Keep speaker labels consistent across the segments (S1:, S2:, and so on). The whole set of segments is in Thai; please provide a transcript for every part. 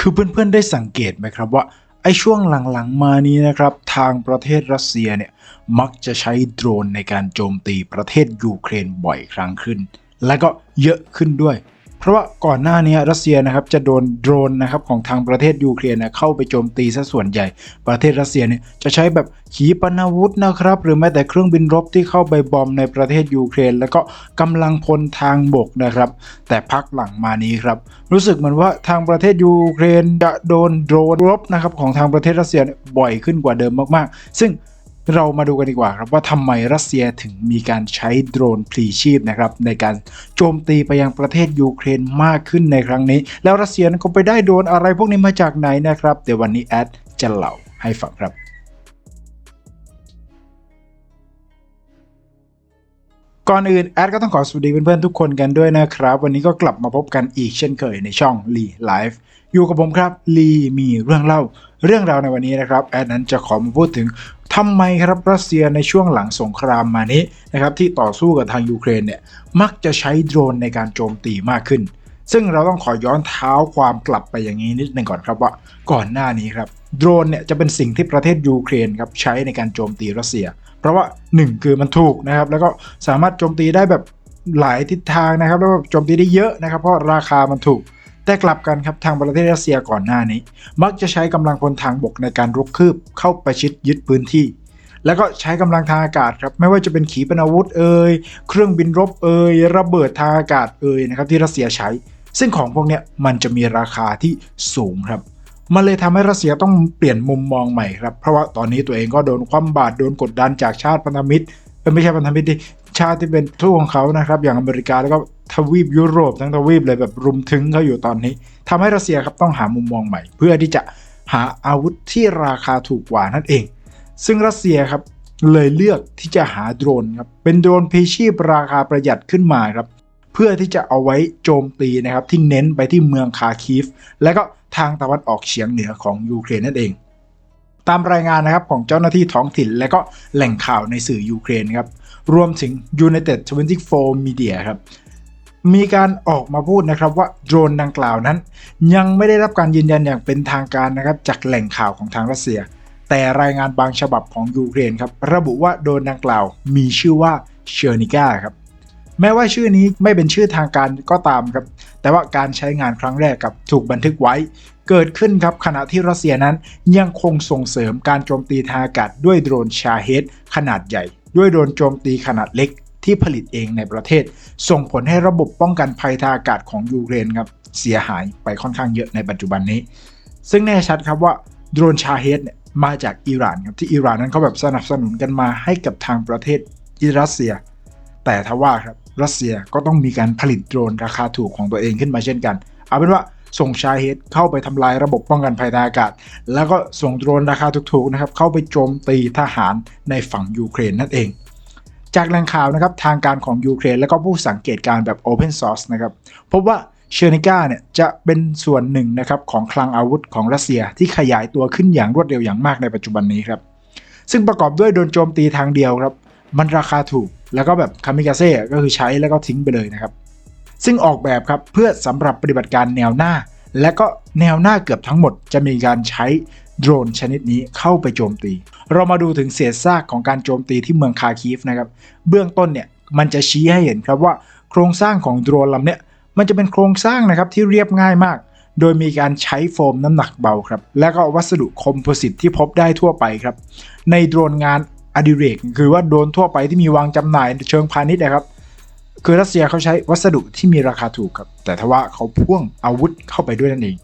S1: คือเพื่อนๆได้สังเกตไหมครับว่าไอ้ช่วงหลังๆมานี้นะครับทางประเทศรัสเซียเนี่ยมักจะใช้โดรนในการโจมตีประเทศยูเครนบ่อยครั้งขึ้น และก็เยอะขึ้นด้วย เพราะว่าก่อนหน้านี้รัสเซียนะครับจะโดนโดรนนะครับของทางประเทศยูเครนนะเข้าไปโจมตีซะส่วนใหญ่ ประเทศรัสเซียเนี่ยจะใช้แบบขีปนาวุธนะครับ หรือแม้แต่เครื่องบินรบที่เข้าไปบอมในประเทศยูเครน แล้วก็กำลังพลทางบกนะครับ แต่พักหลังมานี้ครับ รู้สึกเหมือนว่าทางประเทศยูเครนจะโดนโดรนรบนะครับของทางประเทศรัสเซียบ่อยขึ้นกว่าเดิมมากๆ ซึ่ง เรามาดูกันดีกว่าครับว่าทำไมรัสเซียถึงมีการใช้โดรนพลีชีพนะครับในการโจมตีไปยังประเทศยูเครนมากขึ้นในครั้งนี้ แล้วรัสเซียนั้นก็ไปได้โดรนอะไรพวกนี้มาจากไหนนะครับเดี๋ยววันนี้แอดจะเล่าให้ฟังครับก่อนอื่นแอดก็ต้องขอสวัสดีเพื่อนๆทุกคนกันด้วยนะครับ วันนี้ก็กลับมาพบกันอีกเช่นเคยในช่องลีไลฟ์อยู่กับผมครับลีมีเรื่องเล่า เรื่องราวในวันนี้นะครับแอดนั้นจะขอมาพูดถึง ทำไมครับรัสเซียในช่วงหลังสงครามมานี้นะครับที่ต่อสู้กับทางยูเครนเนี่ยมักจะใช้โดรนในการโจมตีมากขึ้น ซึ่งเราต้องขอย้อนเท้าความกลับไปอย่างนี้นิดหนึ่งก่อนครับว่าก่อนหน้านี้ครับโดรนเนี่ยจะเป็นสิ่งที่ประเทศยูเครนครับใช้ในการโจมตีรัสเซีย เพราะว่า 1 คือมันถูกนะครับแล้วก็สามารถโจมตีได้แบบหลายทิศทางนะครับแล้วก็โจมตีได้เยอะนะครับเพราะราคามันถูก แต่กลับกันครับทางประเทศรัสเซียก่อนหน้านี้ มักจะใช้กำลังพลทางบกในการรุกคืบเข้าประชิดยึดพื้นที่ แล้วก็ใช้กำลังทางอากาศครับไม่ว่าจะเป็นขีปนาวุธเอ่ยเครื่องบินรบเอ่ยระเบิดทางอากาศเอ่ยนะครับที่รัสเซียใช้ ซึ่งของพวกเนี้ยมันจะมีราคาที่สูงครับมันเลยทำให้รัสเซียต้องเปลี่ยนมุมมองใหม่ครับ เพราะว่าตอนนี้ตัวเองก็โดนคว่ำบาตรโดนกดดันจากชาติพันธมิตรไม่ใช่พันธมิตรดิ ชาติที่เป็นทูตของเขานะครับ อย่างอเมริกาแล้วก็ทวีปยุโรปทั้งทวีปเลยแบบรุมถึงเขาอยู่ตอนนี้ทำให้รัสเซียครับต้องหามุมมองใหม่ เพื่อที่จะหาอาวุธที่ราคาถูกกว่านั่นเอง ซึ่งรัสเซียครับเลยเลือกที่จะหาโดรนครับเป็นโดรนพีชีพราคาประหยัดขึ้นมาครับเพื่อที่จะเอาไว้โจมตีนะครับที่เน้นไปที่เมืองคาคีฟ และก็ทางตะวันออกเฉียงเหนือของยูเครนนั่นเอง ตามรายงานนะครับของเจ้าหน้าที่ท้องถิ่น และก็แหล่งข่าวในสื่อยูเครนครับรวมถึง United 24 Media ครับมีการออกมาพูดนะครับว่าโดรนดังกล่าวนั้น ยังไม่ได้รับการยืนยันอย่างเป็นทางการนะครับจากแหล่งข่าวของทางรัสเซีย แต่รายงานบางฉบับของยูเครนครับระบุว่าโดรนดังกล่าวมีชื่อว่าเชอร์นิก้าครับ แม้ว่าชื่อนี้ไม่เป็นชื่อทางการก็ตามครับ แต่ว่าการใช้งานครั้งแรกครับถูกบันทึกไว้ เกิดขึ้นครับขณะที่รัสเซียนั้นยังคงส่งเสริมการโจมตีทางอากาศด้วยโดรนชาเฮดขนาดใหญ่ ด้วยโดรนโจมตีขนาดเล็กที่ผลิตเองในประเทศ ส่งผลให้ระบบป้องกันภัยทางอากาศของยูเครนครับเสียหายไปค่อนข้างเยอะในปัจจุบันนี้ ซึ่งแน่ชัดครับว่าโดรนชาเฮดเนี่ยมาจากอิหร่านครับที่อิหร่านนั้นเขาแบบสนับสนุนกันมาให้กับทางประเทศอิรัสเซีย แต่ทว่าครับ รัสเซียก็ต้องมีการผลิตโดรนราคาถูกของตัวเองขึ้นมาเช่นกัน เอาเป็นว่าส่งชาเฮดเข้าไปทำลายระบบป้องกันภัยทางอากาศ แล้วก็ส่งโดรนราคาถูกๆนะครับเข้าไปโจมตีทหารในฝั่งยูเครนนั่นเอง จากแหล่งข่าวนะครับทางการของยูเครน และก็ผู้สังเกตการณ์แบบ Open Source นะครับพบว่าเชอร์นิก้าเนี่ยจะเป็นส่วนหนึ่งนะครับของคลังอาวุธของรัสเซียที่ขยายตัวขึ้นอย่างรวดเร็วอย่างมากในปัจจุบันนี้ครับซึ่งประกอบด้วยโดนโจมตีทางเดียวครับมันราคาถูก แล้วก็แบบคามิกาเซ่ก็คือใช้แล้วก็ทิ้งไปเลยนะครับ ซึ่งออกแบบครับเพื่อสำหรับปฏิบัติการแนวหน้า และก็แนวหน้าเกือบทั้งหมดจะมีการใช้โดรนชนิดนี้เข้าไปโจมตี เรามาดูถึงเศษซากของการโจมตีที่เมืองคาคีฟนะครับ เบื้องต้นเนี่ยมันจะชี้ให้เห็นครับว่าโครงสร้างของโดรนลำเนี้ยมันจะเป็นโครงสร้างนะครับที่เรียบง่ายมาก โดยมีการใช้โฟมน้ำหนักเบาครับ และก็วัสดุคอมโพสิตที่พบได้ทั่วไปครับ ในโดรนงาน อดิเรกคือว่าโดรนทั่วไปที่มีวางจำหน่ายเชิงพาณิชย์นะครับ คือรัสเซียเขาใช้วัสดุที่มีราคาถูกครับ แต่ทว่าเขาพ่วงอาวุธเข้าไปด้วยนั่นเอง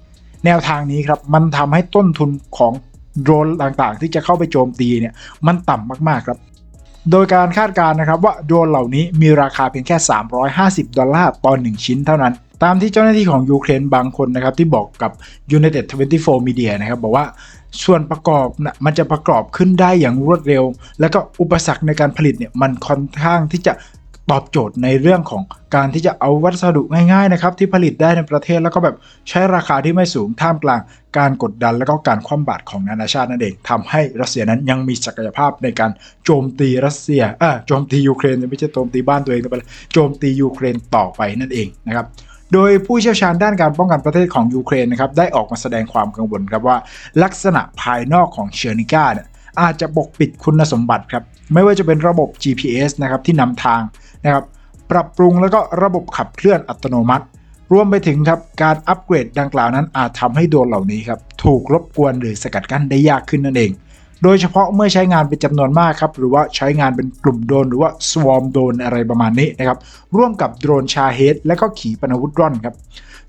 S1: แนวทางนี้ครับมันทำให้ต้นทุนของโดรนต่างๆ ที่จะเข้าไปโจมตีเนี่ยมันต่ำมากๆครับ โดยการคาดการณ์นะครับว่าโดรนเหล่านี้มีราคาเพียงแค่ 350 ดอลลาร์ต่อ1ชิ้นเท่านั้นตามที่เจ้าหน้าที่ของยูเครนบางคนนะครับที่บอกกับ United 24 Media นะครับบอกว่า ส่วนประกอบนะมันจะประกอบขึ้นได้อย่างรวดเร็ว แล้วก็อุปสรรคในการผลิตเนี่ยมันค่อนข้างที่จะตอบโจทย์ในเรื่องของการที่จะเอาวัสดุง่ายๆนะครับที่ผลิตได้ในประเทศแล้วก็แบบใช้ราคาที่ไม่สูงท่ามกลาง การกดดันและก็การคว่ำบาตรของนานาชาตินั่นเองทำให้รัสเซียนั้นยังมีศักยภาพในการโจมตีรัสเซียอ่าโจมตียูเครนไม่ใช่โจมตีบ้านตัวเองแต่เป็นโจมตียูเครนต่อไปนั่นเองนะครับ โดยผู้เชี่ยวชาญด้านการป้องกันประเทศของยูเครนนะครับได้ออกมาแสดงความกังวลครับว่า ลักษณะภายนอกของเชอร์นิก้าเนี่ยอาจจะปกปิดคุณสมบัติครับไม่ว่าจะเป็นระบบ GPS นะครับที่นำทางนะครับปรับปรุงแล้วก็ระบบขับเคลื่อนอัตโนมัติ รวมไปถึงครับการอัปเกรดดังกล่าวนั้นอาจทำให้โดรนเหล่านี้ครับถูกรบกวนหรือสกัดกั้นได้ยากขึ้นนั่นเอง โดยเฉพาะเมื่อใช้งานเป็นจำนวนมากครับ หรือว่าใช้งานเป็นกลุ่มโดรนหรือว่า swarm โดรนอะไรประมาณนี้นะครับ ร่วมกับโดรนชาเฮดและก็ขีปนาวุธร่อนครับ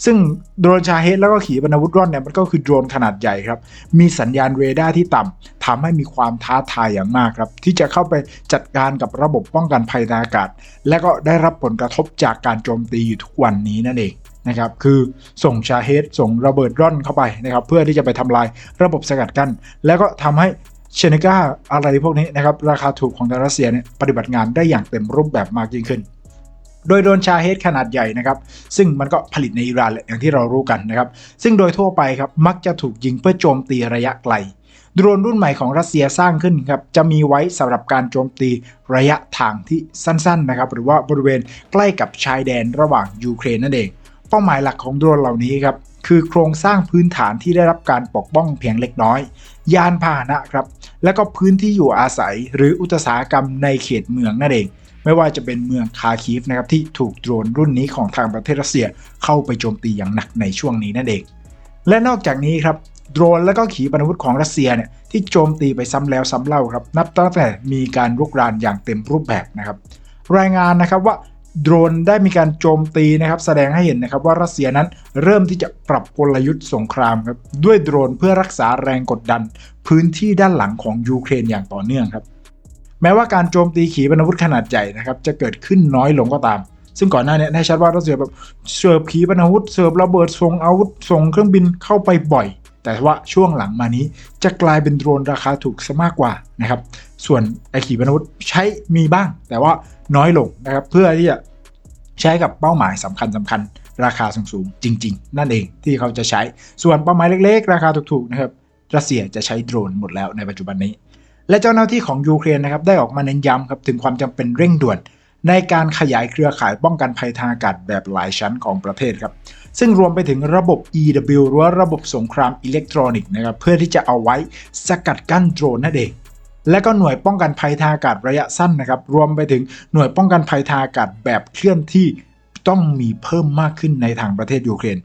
S1: ซึ่งโดรนชาเฮดแล้วก็ขีปนาวุธร่อนเนี่ยมันก็คือโดรนขนาดใหญ่ครับ มีสัญญาณเรดาร์ที่ต่ำทำให้มีความท้าทายอย่างมากครับ ที่จะเข้าไปจัดการกับระบบป้องกันภัยทางอากาศ และก็ได้รับผลกระทบจากการโจมตีอยู่ทุกวันนี้นั่นเองนะครับคือส่งชาเฮดส่งระเบิดร่อนเข้าไปนะครับเพื่อที่จะไปทำลายระบบสกัดกั้นแล้วก็ทำให้ เชนิก้าอะไรพวกนี้นะครับ ราคาถูกของทางรัสเซียเนี่ยปฏิบัติงานได้อย่างเต็มรูปแบบมากยิ่งขึ้น โดยโดนชาเฮดขนาดใหญ่นะครับ ซึ่งมันก็ผลิตในอิหร่านแหละอย่างที่เรารู้กันนะครับ ซึ่งโดยทั่วไปครับมักจะถูกยิงเพื่อโจมตีระยะไกลโดรนรุ่นใหม่ของรัสเซียสร้างขึ้นครับจะมีไว้สำหรับการโจมตีระยะทางที่สั้นๆนะครับหรือว่าบริเวณใกล้กับชายแดนระหว่างยูเครนนั่นเอง เป้าหมายหลักของโดรนเหล่านี้ครับคือโครงสร้างพื้นฐานที่ได้รับการปกป้องเพียงเล็กน้อย ยานพาหนะครับ และก็พื้นที่อยู่อาศัยหรืออุตสาหกรรมในเขตเมืองนั่นเอง ไม่ว่าจะเป็นเมืองคาคีฟนะครับที่ถูกโดรนรุ่นนี้ของทางประเทศรัสเซียเข้าไปโจมตีอย่างหนักในช่วงนี้นั่นเอง และนอกจากนี้ครับโดรนและก็ขีปนาวุธของรัสเซียเนี่ยที่โจมตีไปซ้ำแล้วซ้ำเล่าครับ นับตั้งแต่มีการรุกรานอย่างเต็มรูปแบบนะครับ รายงานนะครับว่า โดรนได้มีการโจมตีนะครับ แสดงให้เห็นนะครับว่ารัสเซียนั้นเริ่มที่จะปรับกลยุทธ์สงครามครับด้วยโดรนเพื่อรักษาแรงกดดัน พื้นที่ด้านหลังของยูเครนอย่างต่อเนื่องครับ แม้ว่าการโจมตีขีปนาวุธขนาดใหญ่นะครับจะเกิดขึ้นน้อยลงก็ตาม ซึ่งก่อนหน้านี้ได้ชัดว่ารัสเซียแบบเสิร์ฟขีปนาวุธเสิร์ฟระเบิดส่งอาวุธส่งเครื่องบินเข้าไปบ่อยแต่ว่าช่วงหลังมานี้จะกลายเป็นโดรนราคาถูกซะมากกว่านะครับ ส่วนไอขีปนาวุธใช้มีบ้าง แต่ว่าน้อยลงนะครับเพื่อที่จะใช้กับเป้าหมายสำคัญสำคัญราคาสูงๆ จริง ๆ นั่นเองที่เขาจะใช้ ส่วนเป้าหมายเล็ก ๆ ราคาถูกๆนะครับรัสเซียจะใช้โดรนหมดแล้วในปัจจุบันนี้ และเจ้าหน้าที่ของยูเครนนะครับได้ออกมาเน้นย้ำครับถึงความจำเป็นเร่งด่วน ในการขยายเครือข่ายป้องกันภัยทางอากาศแบบหลายชั้นของประเทศครับซึ่งรวมไปถึงระบบ EW หรือระบบสงครามอิเล็กทรอนิกส์นะครับเพื่อที่จะเอาไว้สกัดกั้นโดรนนั่นเอง และก็หน่วยป้องกันภัยทางอากาศระยะสั้นนะครับ รวมไปถึงหน่วยป้องกันภัยทางอากาศแบบเคลื่อนที่ต้องมีเพิ่มมากขึ้นในทางประเทศยูเครน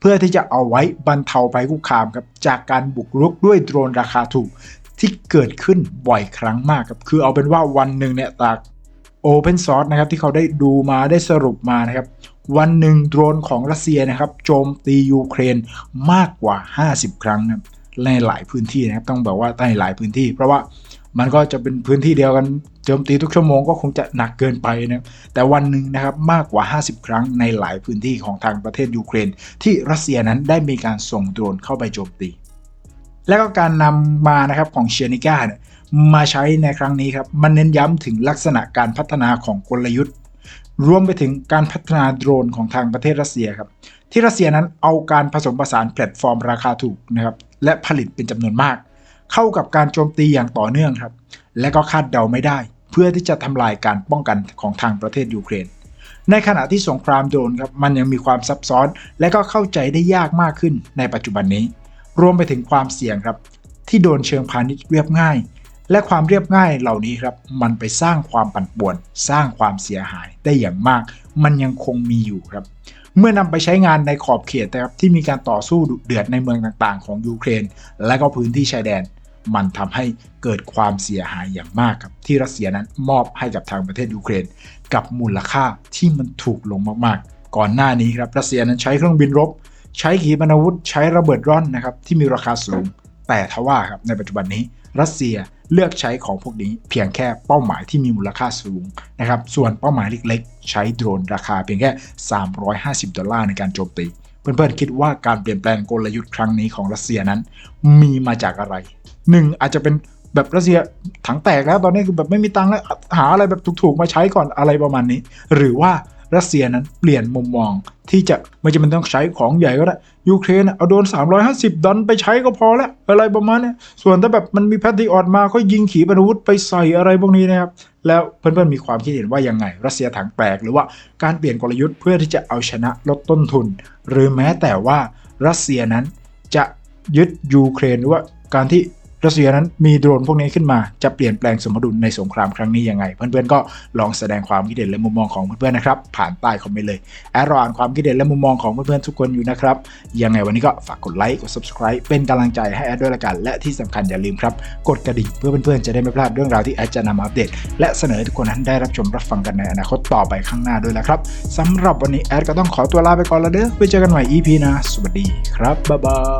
S1: เพื่อที่จะเอาไว้บรรเทาภัยคุกคามครับจากการบุกรุกด้วยโดรนราคาถูกที่เกิดขึ้นบ่อยครั้งมากครับคือเอาเป็นว่าวันหนึ่งเนี่ยจาก Open Source นะครับที่เขาได้ดูมาได้สรุปมานะครับ วันหนึ่งโดรนของรัสเซียนะครับโจมตียูเครนมากกว่า 50 ครั้งนะในหลายพื้นที่นะครับต้องบอกว่าในหลายพื้นที่ เพราะว่า มันก็จะเป็นพื้นที่เดียวกันโจมตีทุกชั่วโมงก็คงจะหนักเกินไปนะแต่วันหนึ่งนะครับมากกว่า 50 ครั้งในหลายพื้นที่ของทางประเทศยูเครน ที่รัสเซียนั้นได้มีการส่งโดรนเข้าไปโจมตี และก็การนำมานะครับของเชนิก้าเนี่ยมาใช้ในครั้งนี้ครับมันเน้นย้ำถึงลักษณะการพัฒนาของกลยุทธ์ รวมไปถึงการพัฒนาโดรนของทางประเทศรัสเซียครับที่รัสเซียนั้นเอาการผสมผสานแพลตฟอร์มราคาถูกนะครับและผลิตเป็นจำนวนมาก เข้ากับการโจมตีอย่างต่อเนื่องครับ และก็คาดเดาไม่ได้ เพื่อที่จะทำลายการป้องกันของทางประเทศยูเครน ในขณะที่สงครามโดนครับมันยังมีความซับซ้อน และก็เข้าใจได้ยากมากขึ้นในปัจจุบันนี้ รวมไปถึงความเสี่ยงครับ ที่โดนเชิงพาณิชย์เรียบง่าย และความเรียบง่ายเหล่านี้ครับมันไปสร้างความปั่นป่วน สร้างความเสียหายได้อย่างมาก มันยังคงมีอยู่ครับเมื่อนำไปใช้งานในขอบเขตนะครับที่มีการต่อสู้ดุเดือดในเมืองต่างๆ ของยูเครน และก็พื้นที่ชายแดน มันทำให้เกิดความเสียหายอย่างมากครับที่รัสเซียนั้นมอบให้กับทางประเทศยูเครน กับมูลค่าที่มันถูกลงมากๆ ก่อนหน้านี้ครับรัสเซียนั้นใช้เครื่องบินรบ ใช้ขีปนาวุธ ใช้ระเบิดร่อนนะครับที่มีราคาสูง แต่ทว่าครับในปัจจุบันนี้รัสเซียเลือกใช้ของพวกนี้เพียงแค่เป้าหมายที่มีมูลค่าสูงนะครับส่วนเป้าหมายเล็กๆ ใช้โดรนราคาเพียงแค่ 350 ดอลลาร์ในการโจมตี เพื่อนๆคิดว่าการเปลี่ยนแปลงกลยุทธ์ครั้งนี้ของรัสเซียนั้น มีมาจากอะไรหนึ่งอาจจะเป็นแบบรัสเซียถังแตกแล้วตอนนี้คือแบบไม่มีตังค์แล้วหาอะไรแบบถูกๆมาใช้ก่อนอะไรประมาณนี้ หรือว่า รัสเซียนั้นเปลี่ยนมุมมอง ที่จะไม่จำเป็นต้องใช้ของใหญ่ก็ได้ยูเครนเอาโดน 350 ดอนไปใช้ก็พอแล้วอะไรประมาณนี้ส่วนถ้าแบบมันมีแพทริออตมาก็ยิงขีปนาวุธไปใส่อะไรพวกนี้นะครับ แล้วเพื่อนๆมีความคิดเห็นว่ายังไง รัสเซียถังแตกหรือว่าการเปลี่ยนกลยุทธ์เพื่อที่จะเอาชนะลดต้นทุน หรือแม้แต่ว่ารัสเซียนั้นจะยึดยูเครนหรือว่าการที่ รัสเซียนั้นมีโดรนพวกนี้ขึ้นมาจะเปลี่ยนแปลงสมดุลในสงครามครั้งนี้ยังไง เพื่อนๆก็ลองแสดงความคิดเห็นและมุมมองของเพื่อนๆนะครับ ผ่านใต้คอมเมนต์เลยแอดรออ่านความคิดเห็นและมุมมองของเพื่อนๆทุกคนอยู่นะครับยังไงวันนี้ก็ฝากกดไลค์กด subscribe เป็นกำลังใจให้แอดด้วยละกัน และที่สำคัญอย่าลืมครับกดกระดิ่งเพื่อเพื่อนๆจะได้ไม่พลาดเรื่องราวที่แอดจะนำมาอัปเดต และเสนอให้ทุกคนนั้นได้รับชมรับฟังกันในอนาคตต่อไปข้างหน้าด้วยละครับสำหรับวันนี้แอดก็ต้องขอตัวลาไปก่อนแล้วเด้อไว้เจอกันใหม่ EP นะสวัสดีครับบ๊ายบาย